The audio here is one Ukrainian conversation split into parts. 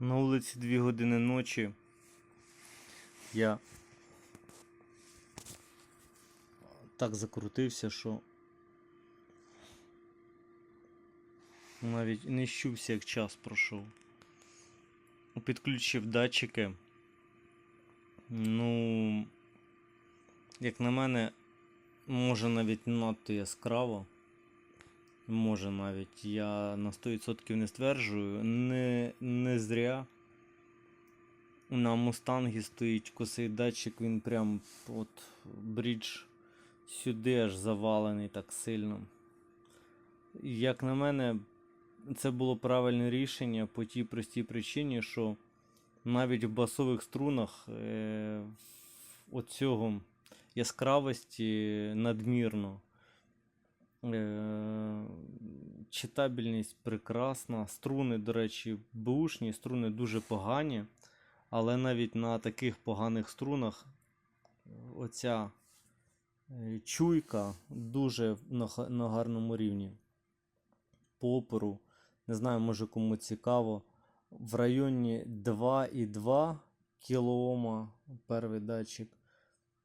На вулиці 2 години ночі. Я так закрутився, що навіть не щувся, як час пройшов. Підключив датчики. Ну, як на мене, може навіть надто яскраво. Може навіть, я на 100% не стверджую. Не, не зря. На мустангі стоїть косий датчик, він прям от брідж сюди аж завалений так сильно. Як на мене, це було правильне рішення по тій простій причині, що навіть в басових струнах е, оцього яскравості надмірно. Е, читабельність прекрасна. Струни, до речі, бушні, струни дуже погані. Але навіть на таких поганих струнах оця е, чуйка дуже на, гарному рівні. По не знаю, може кому цікаво. В районі 2,2 кОм перший датчик.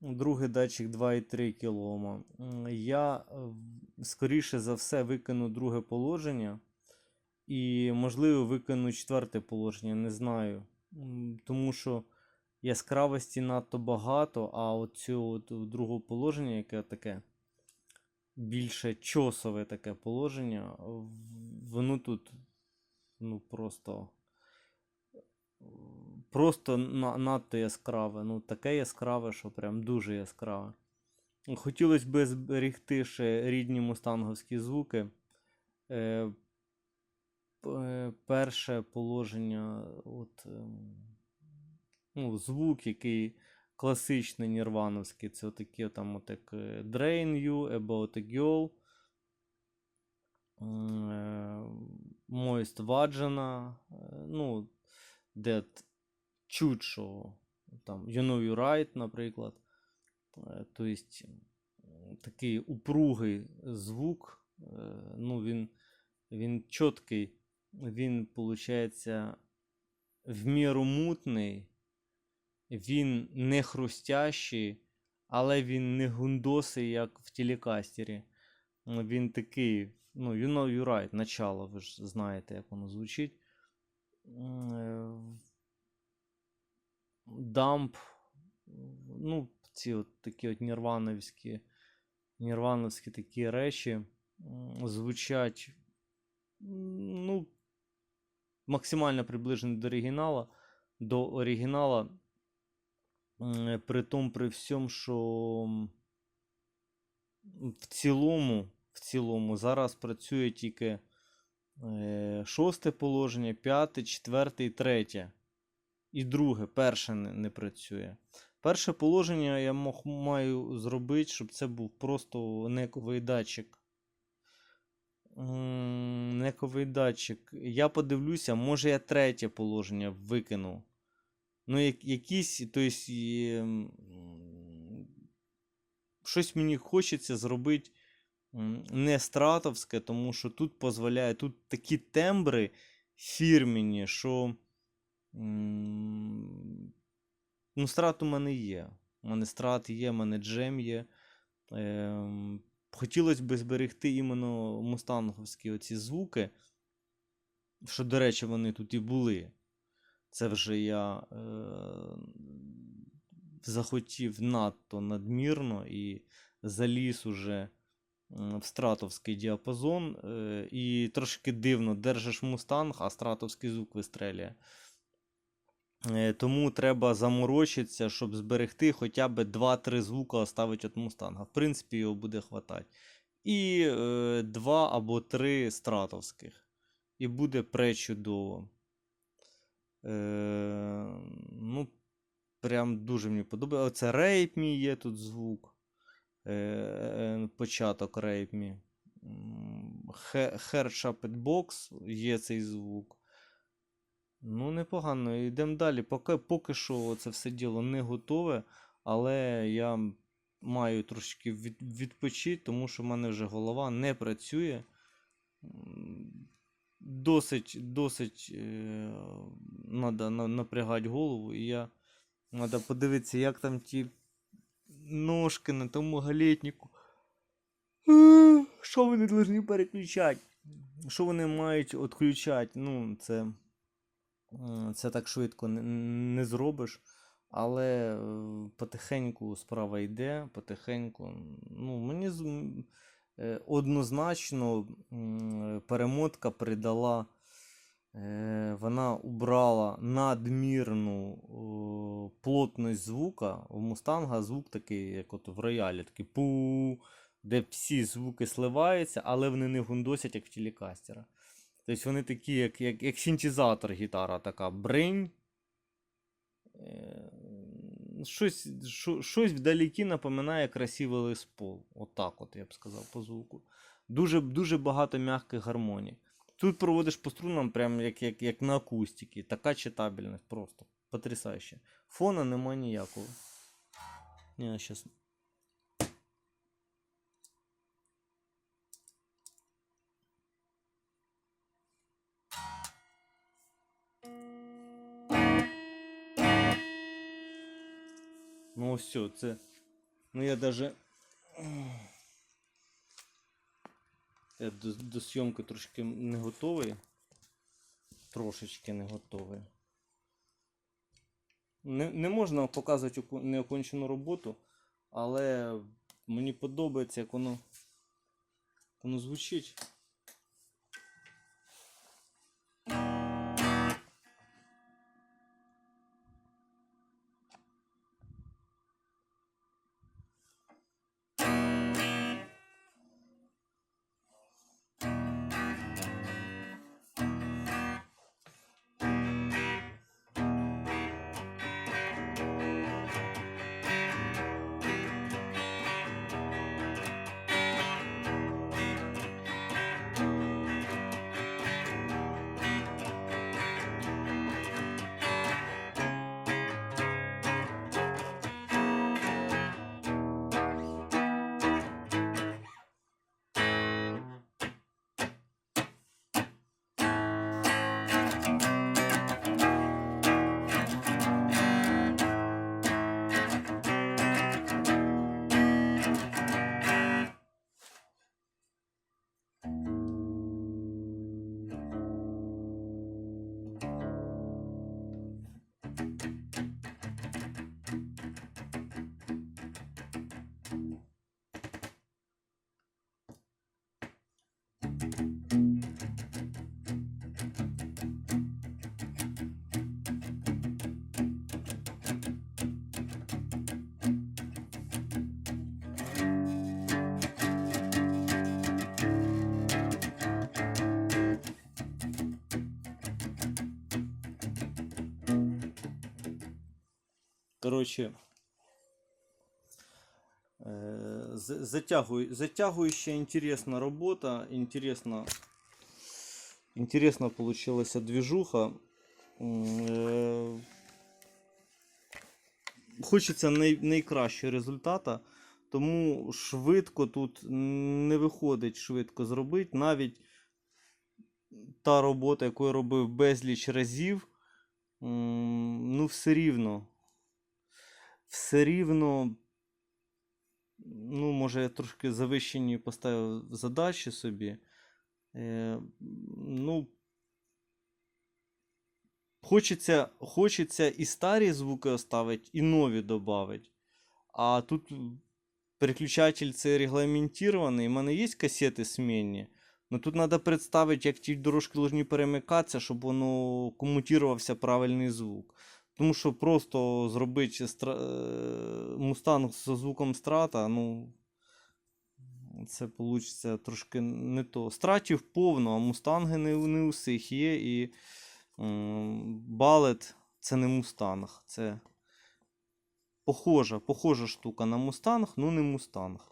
Другий датчик 2,3 кОм. Я е, скоріше за все викину друге положення. І, можливо, викину четверте положення, не знаю. Тому що яскравості надто багато, а от цього другого положення, яке таке більше чосове таке положення, воно тут ну просто. Просто на, надто яскраве. Ну, таке яскраве, що прям дуже яскраве. Хотілося б зберегти ще рідні мустанговські звуки. Е, е, перше положення, от, ем, ну, звук, який класичний нірвановський, це отакі там от як е, Drain You, About a Girl, Moist Vagina, ну, де чуть, що там You Know You Right, наприклад. Е, Тобто такий упругий звук, е, ну, він, він чіткий, він, виходить, в міру мутний, він не хрустящий, але він не гундосий, як в телекастері. Він такий, ну, you know you right, начало, ви ж знаєте, як воно звучить. Е, Дамп, ну, ці от такі от нірвановські, нірвановські такі речі звучать, ну, максимально приближені до оригінала, до оригінала, м, при тому, при всьому, що в цілому, в цілому зараз працює тільки е, шосте положення, п'яте, четверте і третє. І друге, перше не, не працює. Перше положення я мог, маю зробити, щоб це був просто нековий датчик. Нековий датчик. Я подивлюся, може я третє положення викину. Ну, як, якісь, то есть, щось мені хочеться зробити не стратовське, тому що тут дозволяє, тут такі тембри фірмені, що. Ну, страт у мене є. У мене страт є, у мене джем є. Ем, хотілося б зберегти іменно мустанговські оці звуки. Що, до речі, вони тут і були. Це вже я е, захотів надто надмірно і заліз уже в стратовський діапазон. Е, і трошки дивно, держиш мустанг, а стратовський звук вистрелює. Е, Тому треба заморочитися, щоб зберегти хоча б 2-3 звука оставити від мустанга. В принципі, його буде хватати. І е, 2 або 3 стратовських. І буде пречудово. Е, ну, прям дуже мені подобається. Оце рейп мій є тут звук. Е, е, початок рейп мій. Hair є цей звук. Ну, непогано. Йдемо далі. Поки, поки що це все діло не готове, але я маю трошки від, відпочити, тому що в мене вже голова не працює. Досить, досить е, надо на, напрягати голову, і я треба подивитися, як там ті ножки на тому галетнику. Е, Що вони повинні переключати? Що вони мають відключати? Ну, це, е, це так швидко не, не зробиш. Але е, потихеньку справа йде, потихеньку. Ну, мені однозначно перемотка придала, вона убрала надмірну о, плотність звука. У Мустанга звук такий, як от в роялі, такий пу, де всі звуки сливаються, але вони не гундосять, як в телекастера. Тобто вони такі, як, як, як синтезатор гітара, така бринь. Е, Щось, що- щось вдалекі напоминає красивий лиспол. Отак, от я б сказав, по звуку. Дуже, дуже багато м'яких гармоній. Тут проводиш по струнам, прям як, як, як на акустиці. Така читабельність просто. Потрясающе. Фона нема ніякого. Я щас... Ну все, це. Ну я даже. Я до, до зйомки трошки не готовий. Трошечки не готовий. Не, не можна показувати неокончену роботу, але мені подобається, як воно, воно звучить. Коротше, е, з- затягуй, затягуюча інтересна робота, інтересна, інтересна движуха. М, е, Хочеться най, найкращого результата, тому швидко тут не виходить швидко зробити. Навіть та робота, яку я робив безліч разів, ну все рівно все рівно, ну, може, я трошки завищені поставив задачі собі. Е, ну, хочеться, хочеться і старі звуки оставити, і нові додати. А тут переключатель це регламентований. У мене є касети смінні. Ну тут треба представити, як ті дорожки повинні перемикатися, щоб воно комутувався правильний звук. Тому що просто зробити стра... е, мустанг зі звуком страта, ну. Це вийде трошки не то. Стратів повно, а мустанги не, не у всіх є. І балет це не мустанг. Це похожа, похожа штука на мустанг, ну не мустанг.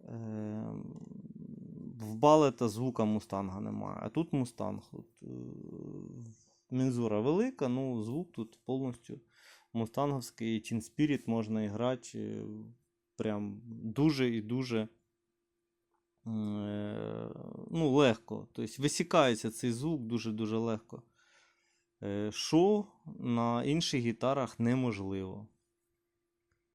Е, в балета звука мустанга немає. А тут мустанг. От, е, мензура велика, ну звук тут повністю мустанговський. Teen Spirit можна грати е, прям дуже і дуже е, ну, легко. Тобто висікається цей звук дуже-дуже легко. Е, Що на інших гітарах неможливо.